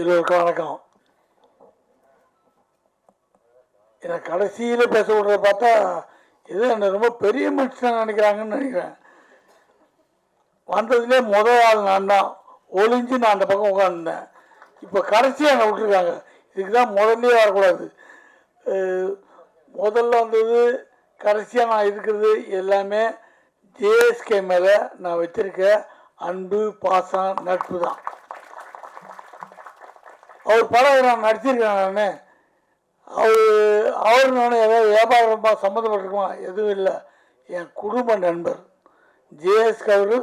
எல்லோருக்கும் வணக்கம். என்னை கடைசியில் பேச விடுறத பார்த்தா இது என்னை ரொம்ப பெரிய மனுஷன் நினைக்கிறாங்கன்னு நினைக்கிறேன். வந்ததுலேயே முதல் ஆள் நான் தான் ஒளிஞ்சு நான் அந்த பக்கம் உட்காந்துருந்தேன் இப்போ கடைசியாக என்னை விட்டுருக்காங்க. இதுக்கு தான் முதல்லயே வரக்கூடாது. முதல்ல வந்தது கடைசியாக நான் இருக்கிறது எல்லாமே ஜேஎஸ்கே மேலே நான் வச்சுருக்க அன்பு பாசம் நட்பு தான் அவர் படம் நான் நடிச்சிருக்கேன் நான். அவர் அவர் நான் ஏதாவது வியாபாரமாக சம்மந்தப்பட்டிருக்குமா? எதுவும் இல்லை. என் குடும்ப நண்பர். ஜேஎஸ் அவர்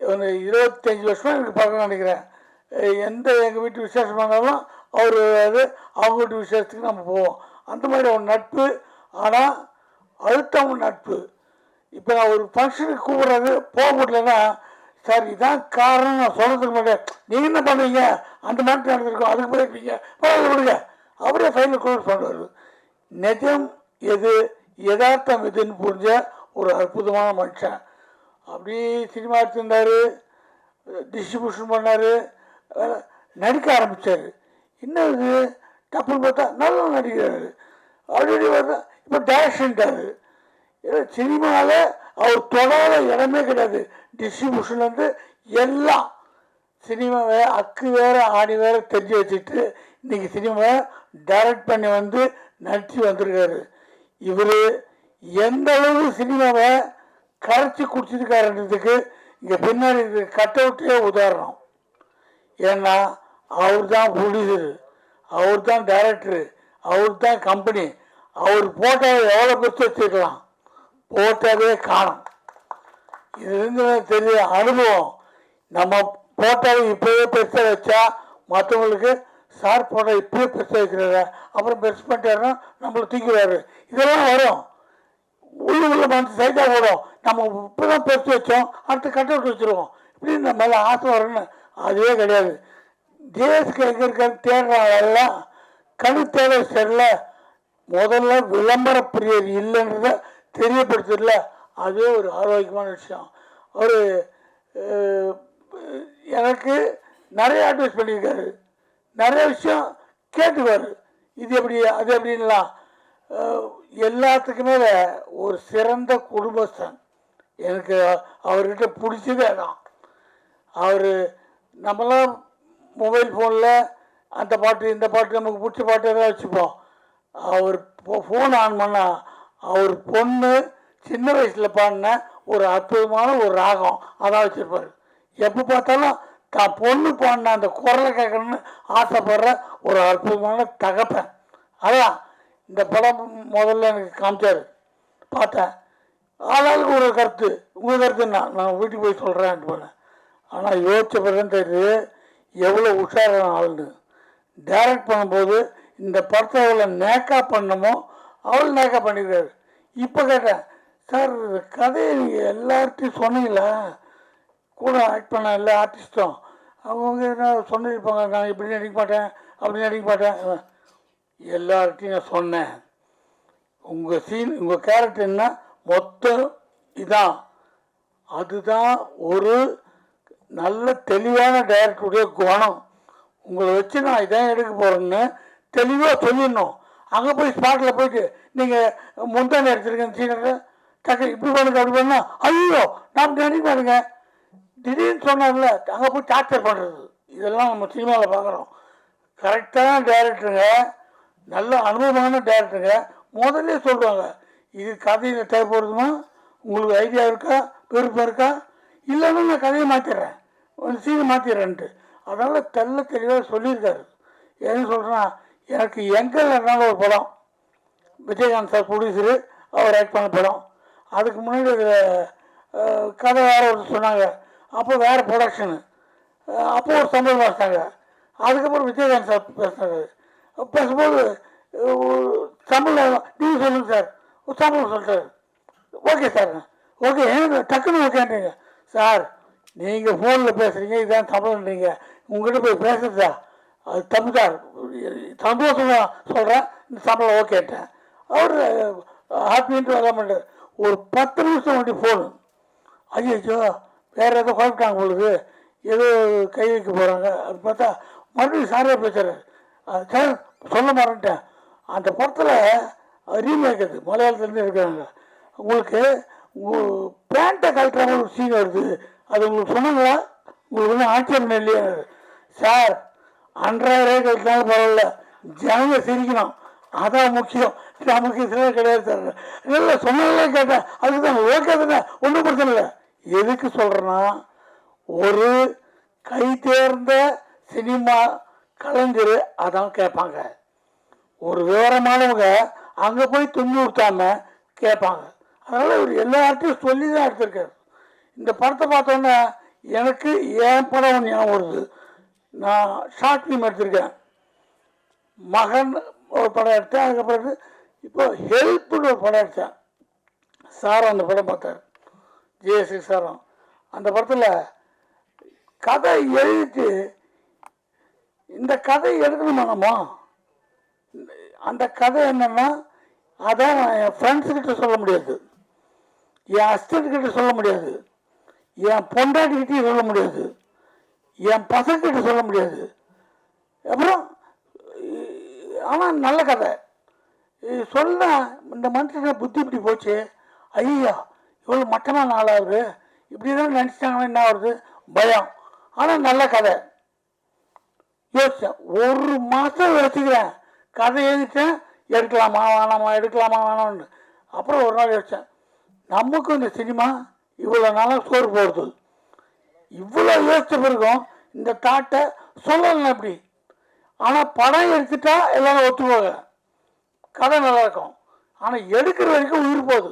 ஒரு இருபத்தஞ்சி வருஷமாக எனக்கு படம் நினைக்கிறேன் எந்த எங்கள் வீட்டு விசேஷமாக இருந்தாலும் அவர் அது அவங்க வீட்டு விசேஷத்துக்கு நம்ம போவோம். அந்த மாதிரி ஒரு நட்பு. ஆனால் அழுத்தம் நட்பு. இப்போ நான் ஒரு ஃபங்க்ஷனுக்கு கூப்பிட்றது போக முடியலன்னா சார் இதான் காரணம். நான் சொல்கிறதுக்கு மாட்டேன் நீங்கள் என்ன பண்ணுவீங்க? அந்த மாதிரி நடந்திருக்கோம். அதுக்கு போயிருப்பீங்க பரவாயில்ல விடுங்க. அவரே ஃபைனல் கூட சொல்லுவார் நிஜம் எது யதார்த்தம் எதுன்னு புரிஞ்ச ஒரு அற்புதமான மனுஷன். அப்படி சினிமா எடுத்திருந்தார். டிஸ்ட்ரிபியூஷன் பண்ணார். நடிக்க ஆரம்பித்தார் இன்னும் இது? டப்புன்னு பார்த்தா நல்லா நடிக்கிறாரு. அப்படி பார்த்தா இப்போ ஏதோ சினிமாவில் அவர் தொடாத இடமே கிடையாது. டிஸ்ட்ரிபியூஷன்லேருந்து எல்லாம் சினிமாவை அக்கு வேற ஆணி வேற தெரிஞ்சு வச்சுட்டு இன்னைக்கு சினிமாவை டைரக்ட் பண்ணி வந்து நடிச்சு வந்திருக்காரு. இவர் எந்த அளவு சினிமாவை கரைச்சி குடிச்சிருக்காருன்றதுக்கு இங்கே பின்னாடி கட் அவுட்டே உதாரணம். ஏன்னா அவர் தான் ப்ரொடியூசர் அவர் தான் டைரக்டரு அவர் தான் கம்பெனி அவர் போட்டால் எவ்வளோ பெருசு வச்சுருக்கலாம்? போட்டாவே காணும். இதுலேருந்து தெரிய அனுபவம். நம்ம போட்டாவை இப்போவே பெருசாக வச்சா மற்றவங்களுக்கு சார் போட இப்போவே பெருசாக வைக்கிறாரு அப்புறம் பெருசு பண்ணிட்டாருன்னா நம்மளை தூக்கிடுவார். இதெல்லாம் வரும். உள்ள மனசு சைட்டாக போடும் நம்ம இப்போ தான் பெருசு வச்சோம். அடுத்து கட் வச்சுருவோம். இப்படின்னு நம்ம மேலே ஆசை வரும்னு அதுவே கிடையாது. தேசத்துக்கு எங்கே இருக்காரு தேடுறாங்க எல்லாம் கணு தேட முதல்ல விளம்பர பிரியர் இல்லைன்றத தெரியப்படுத்தல அதே ஒரு ஆரோக்கியமான விஷயம். அவர் எனக்கு நிறைய அட்வைஸ் பண்ணியிருக்காரு. நிறைய விஷயம் கேட்டுவார் இது எப்படி அது எப்படின்லாம் எல்லாத்துக்குமே ஒரு சிறந்த குடும்பஸ்தன் எனக்கு அவர்கிட்ட பிடிச்சதே தான் அவர் நம்மளாம் மொபைல் ஃபோனில் அந்த பாட்டு இந்த பாட்டு நமக்கு பிடிச்ச பாட்டு எதாவது வச்சுப்போம். அவர் ஃபோன் ஆன் பண்ணால் அவர் பொண்ணு சின்ன வயசில் பாடின ஒரு அற்புதமான ஒரு ராகம் அதான் வச்சுருப்பார். எப்போ பார்த்தாலும் தான் பொண்ணு பாடின அந்த குரலை கேட்கணும்னு ஆசைப்படுற ஒரு அற்புதமான தகப்பன். அதான் இந்த படம் முதல்ல எனக்கு காமிச்சார். பார்த்தேன். ஆளாளுக்கு ஒரு கருத்து உங்கள் கருத்து என்ன? நான் வீட்டுக்கு போய் சொல்கிறேன் போனேன். ஆனால் யோசிச்ச பிறகு தெரியுது எவ்வளோ உஷாரான ஆளுன்னு. டைரக்ட் பண்ணும்போது இந்த படத்தை எவ்வளோ நேக்கா பண்ணமோ அவள் நேக்கா பண்ணிடுறாரு இப்போ கேட்டேன் சார் கதையை நீங்கள் எல்லார்ட்டையும் சொன்னீங்களா? கூட ஆக்ட் பண்ண எல்லா ஆர்டிஸ்ட்டும் அவங்கவுங்க என்ன சொன்னிருப்பாங்க நான் இப்படி நடிக்க மாட்டேன் அப்படி நடிக்க மாட்டேன். எல்லார்ட்டையும் நான் சொன்னேன். உங்கள் சீன் உங்கள் கேரக்டர் என்ன மொத்தம் இதான். அதுதான் ஒரு நல்ல தெளிவான டைரக்டருடைய குணம். உங்களை வச்சு நான் இதான் எடுக்க போகிறேன்னு தெளிவாக சொல்லிடணும். அங்கே போய் ஸ்பாட்டில் போயிட்டு நீங்கள் முந்தானி எடுத்துருக்கேன் சீனரை டக்கு இப்படி பண்ணுங்க அப்படி பண்ணா ஐயோ நாம் நினைக்க பாருங்க திடீர்னு சொன்னார்ல அங்கே போய் டார்ச்சர் பண்ணுறது இதெல்லாம் நம்ம சினிமாவில் பார்க்குறோம் கரெக்டான டேரக்டருங்க நல்ல அனுபவமான டேரக்டருங்க முதல்ல சொல்லுவாங்க இது கதையில் தேவைப்படுதுமா உங்களுக்கு ஐடியா இருக்கா? விருப்பம் இருக்கா? இல்லைன்னா நான் கதையை மாற்றிடுறேன் ஒரு சீனை மாற்றிடுறேன்ட்டு அதனால் தெல்ல தெளிவாக சொல்லியிருக்காரு. என்ன சொல்கிறேன்னா எனக்கு எங்கள் இருந்தாலும் ஒரு படம். விஜயகாந்த் சார் ப்ரொடியூசரு அவர் ஆக்ட் பண்ண படம். அதுக்கு முன்னாடி கதை வேறு ஒரு சொன்னாங்க. அப்போ வேறு ப்ரொடக்ஷனு அப்போ ஒரு சம்பளம் பேசினாங்க அதுக்கப்புறம் விஜயகாந்த் சார் பேசினாரு. பேசும்போது அஹ், சம்பளம் நீங்கள் சொல்லுங்கள் சார். ஒரு சம்பளம் சொல்லிட்டாரு. Okay sir. ஓகே ஏன் டக்குன்னு ஓகேன்றீங்க சார் நீங்கள் ஃபோனில் பேசுகிறீங்க இதான் சம்பளம்ன்றீங்க உங்ககிட்ட போய் பேசுறதா அது தப்பு சார் சந்தோஷமாக சொல்கிறேன் இந்த சம்பளம் ஓகேட்டேன் அவர் ஹாப்பின்ட்டு வர மாட்டார் ஒரு பத்து நிமிஷம் வண்டி ஃபோனு ஐயோ வேறு ஏதோ குழப்பிட்டாங்க உங்களுக்கு ஏதோ கை வைக்க போகிறாங்க அது பார்த்தா மறுபடியும் சாரே பேசுகிறார் சார் சொல்ல மறந்துட்டேன். அந்த படத்தில் ரீமேக் அது மலையாளத்துலேருந்து இருக்கிறாங்க உங்களுக்கு பேண்ட்டை கழட்டுற ஒரு சீன் வருது. அது உங்களுக்கு சொன்னாங்களா? உங்களுக்கு ஒன்றும் ஆட்சேபம் இல்லையா? சார் அன்றாயிரம் கழிச்சாலும் பரவாயில்ல. ஜனங்க சிரிக்கணும். அதான் முக்கியம். நமக்கு சிலர் கிடையாது சார். இல்லை சொன்னாலே கேட்டேன். அதுக்கு தான் ஓகே தானே? ஒன்றும் பிரச்சனை இல்லை. எதுக்கு சொல்கிறேன்னா ஒரு கை தேர்ந்த சினிமா கலைஞர் அதான் கேட்பாங்க. ஒரு விவரமானவங்க அங்கே போய் துணி ஊற்றாம கேட்பாங்க. அதனால் இவர் எல்லார்ட்டையும் சொல்லி தான் எடுத்திருக்காரு. இந்த படத்தை பார்த்தோன்னே எனக்கு என் படம் ஒன்று ஞாபகம் வருது. நான் ஷார்ட் ஃபிலிம் எடுத்திருக்கேன் மகன் ஒரு படம் எடுத்தேன் அதுக்கப்புறம் இப்போ ஹெல்ப்னு ஒரு படம் எடுத்தேன். சார் அந்த படம் பார்த்தார். ஜிஎஸ்சி சாரம் அந்த படத்தில் கதை எழுதிட்டு இந்த கதை எடுக்கணுமா நம்ம அந்த கதை என்னன்னா அதான் நான் என் ஃப்ரெண்ட்ஸுக்கிட்ட சொல்ல முடியாது. என் அசிஸ்டன்ட் சொல்ல முடியாது. என் பொண்டாட்டிக்கிட்டையும் சொல்ல முடியாது. என் பசங்கிட்ட சொல்ல முடியாது. அப்புறம் ஆனால் நல்ல கதை. சொல்ல இந்த மனுஷனை புத்தி இப்படி போச்சு. ஐயா இவ்வளோ மட்டமான ஆளாகுது இப்படி தான் நினச்சிட்டாங்கன்னா என்ன ஆகுது? பயம். ஆனால் நல்ல கதை. யோசிச்சேன். ஒரு மாதம் யோசிக்கிறேன். கதை எழுதிட்டேன். எடுக்கலாமா வேணாமா எடுக்கலாமா வேணாம்னு அப்புறம் ஒரு நாள் யோசித்தேன் நமக்கும் இந்த சினிமா இவ்வளோ நாளாக சோறு போடுது. இவ்வளோ யோசிச்ச பிறகும் இந்த தாட்டை சொல்லலாம் அப்படி ஆனால் படம் எடுத்துட்டா எல்லாரும் ஒத்துக்குவாங்க கதை நல்லாயிருக்கும். ஆனால் எடுக்கிற வரைக்கும் உயிர் போகுது.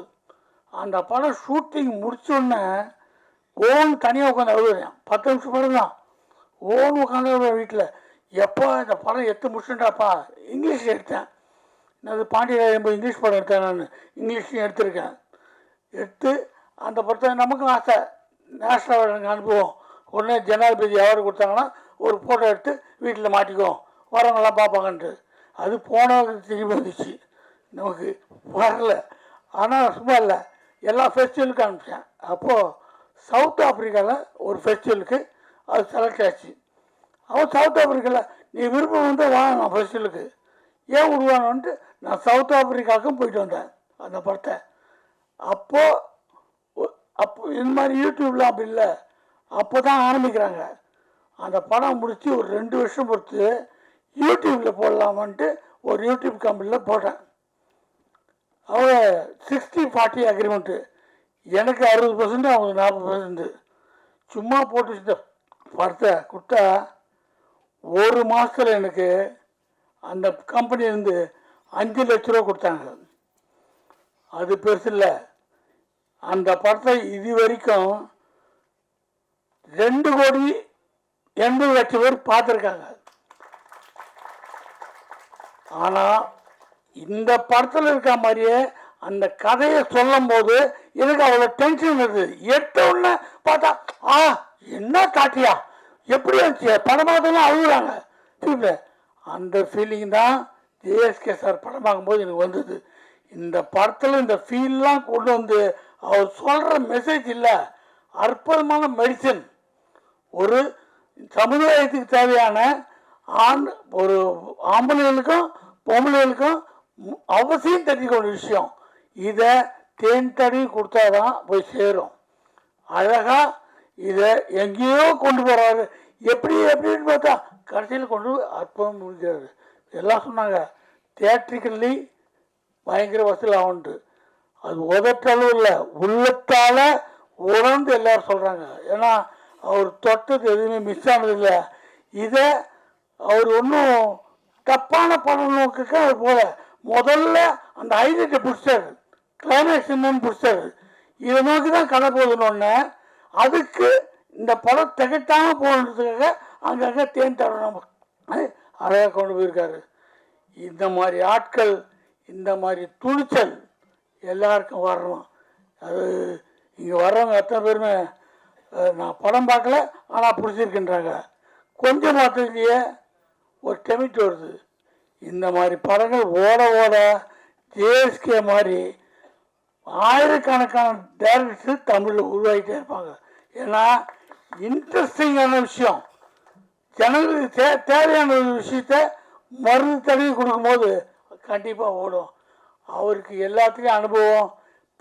அந்த படம் ஷூட்டிங் முடிச்சோடனே ஓன் தனியாக உட்காந்து அழுதுறேன் பத்து நிமிஷம் படம் தான். ஓன் உட்காந்து அழுகுறேன் வீட்டில். எப்போ இந்த படம் எடுத்து முடிச்சுட்டாப்பா இங்கிலீஷ் எடுத்தேன். அது பாண்டியராஜன் இங்கிலீஷ் படம் எடுத்தேன் நான். இங்கிலீஷ்லையும் எடுத்திருக்கேன். எடுத்து அந்த படத்தை நமக்கும் ஆசை. நேஷனல் அவார்டு அனுப்புவோம். உடனே ஜனாதிபதி அவார்டு கொடுத்தாங்கன்னா ஒரு ஃபோட்டோ எடுத்து வீட்டில் மாட்டிக்குவோம். வரவங்களாம் பார்ப்பாங்கன்ட்டு. அது போன திரும்பி வந்துச்சு. நமக்கு வரல. ஆனால் சும்மா இல்லை. எல்லா ஃபெஸ்டிவலுக்கும் அனுப்பிச்சேன். அப்போது சவுத் ஆப்பிரிக்காவில் ஒரு ஃபெஸ்டிவலுக்கு அது செலக்ட் ஆச்சு. அவன் சவுத் ஆப்பிரிக்காவில் நீ விருப்பம் வந்து வாங்க நான் ஃபெஸ்டிவலுக்கு ஏன் விடுவானுன்ட்டு நான் சவுத் ஆப்ரிக்காவுக்கும் போயிட்டு வந்தேன். அந்த படத்தை. அப்போது அப்போ இந்த மாதிரி யூடியூப்லாம் அப்படி இல்லை. அப்போ தான் ஆரம்பிக்கிறாங்க. அந்த படம் முடித்து ஒரு ரெண்டு வருஷம் பொறுத்து யூடியூப்பில் போடலாமான்ட்டு ஒரு யூடியூப் கம்பெனியில் போட்டேன். அவங்க சிக்ஸ்டி ஃபார்ட்டி அக்ரிமெண்ட்டு எனக்கு அறுபது பர்சன்ட் அவங்க நாற்பது பர்சன்ட் சும்மா போட்டு இந்த படத்தை கொடுத்தா ஒரு மாதத்தில் எனக்கு அந்த கம்பெனிலேருந்து அஞ்சு லட்ச ரூபா கொடுத்தாங்க. அது பெருசு இல்லை. அந்த படத்தை இது வரைக்கும் ரெண்டு கோடி எண்பது லட்சம் பேர் பார்த்துருக்காங்க. ஆனால் இந்த படத்தில் இருக்க மாதிரியே அந்த கதையை சொல்லும் போது எனக்கு அவ்வளோ டென்ஷன் இருந்தது எட்ட உடனே பார்த்தா ஆ என்ன காட்டியா? எப்படி இருந்துச்சு? படம் பார்த்தோன்னா அழுகுறாங்க. அந்த ஃபீலிங் தான் ஜேஎஸ்கே சார் படம் பார்க்கும்போது எனக்கு வந்தது. இந்த படத்தில் இந்த ஃபீல்லாம் கொண்டு வந்து அவர் சொல்கிற மெசேஜ் இல்லை. அற்புதமான மெடிசன் ஒரு சமுதாயத்துக்கு தேவையான ஆண் ஒரு ஆம்பளைகளுக்கும் பொம்பளைகளுக்கும் அவசியம் தெரிஞ்சுக்கொண்ட விஷயம். இதை தேன் தடவி கொடுத்தாதான் போய் சேரும். அழகாக இதை எங்கேயோ கொண்டு போகிறாரு எப்படி எப்படின்னு பார்த்தா கடைசியில் கொண்டு அற்புதம் முடிஞ்சாரு எல்லாம் சொன்னாங்க தியேட்ரிக்கல்லி பயங்கர வசூல் ஆகுன்ட்டு அது உதட்டளவு இல்லை. உள்ளத்தால் உணர்ந்து எல்லாரும் சொல்கிறாங்க ஏன்னா அவர் தொட்டது எதுவுமே மிஸ் ஆனதில்லை இதை அவர் ஒன்றும் தப்பான படம் நோக்குக்கு அவர் போல. முதல்ல அந்த ஐடியை பிடிச்சாரு. கிளைமேக்ஸ் என்னன்னு பிடிச்சாரு. இதை நோக்கி தான் கதை போதுன்னு அதுக்கு இந்த படம் திகட்டாமல் போகிறதுக்காக அங்கங்கே தேன் தரணும் அழகாக கொண்டு போயிருக்காரு. இந்த மாதிரி ஆட்கள் இந்த மாதிரி துணிச்சல் எல்லாருக்கும் வரணும் அது இங்கே வர்றவங்க எத்தனை பேருமே நான் படம் பார்க்கல ஆனால் பிடிச்சிருக்கின்றாங்க. கொஞ்சம் மாத்திரத்தையே ஒரு டெமிட் வருது. இந்த மாதிரி படங்கள் ஓட ஓட ஜேஎஸ்கே மாதிரி ஆயிரக்கணக்கான டேரக்டர்ஸ் தமிழில் உருவாகிட்டே இருப்பாங்க. ஏன்னா இன்ட்ரெஸ்டிங்கான விஷயம். ஜனங்களுக்கு தே தேவையான ஒரு விஷயத்த மருந்து தடவி கொடுக்கும்போது கண்டிப்பாக ஓடும். அவருக்கு எல்லாத்துலேயும் அனுபவம்.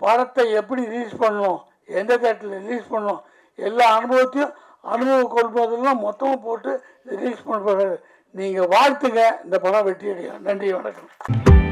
படத்தை எப்படி ரிலீஸ் பண்ணணும் எந்த தேட்டரில் ரிலீஸ் பண்ணணும் எல்லா அனுபவத்தையும் அனுபவ கொள்வதெல்லாம் மொத்தமாக போட்டு ரிலீஸ் பண்ண நீங்கள் வாழ்த்துங்க. இந்த படம் வெற்றி அடையும் நன்றி வணக்கம்.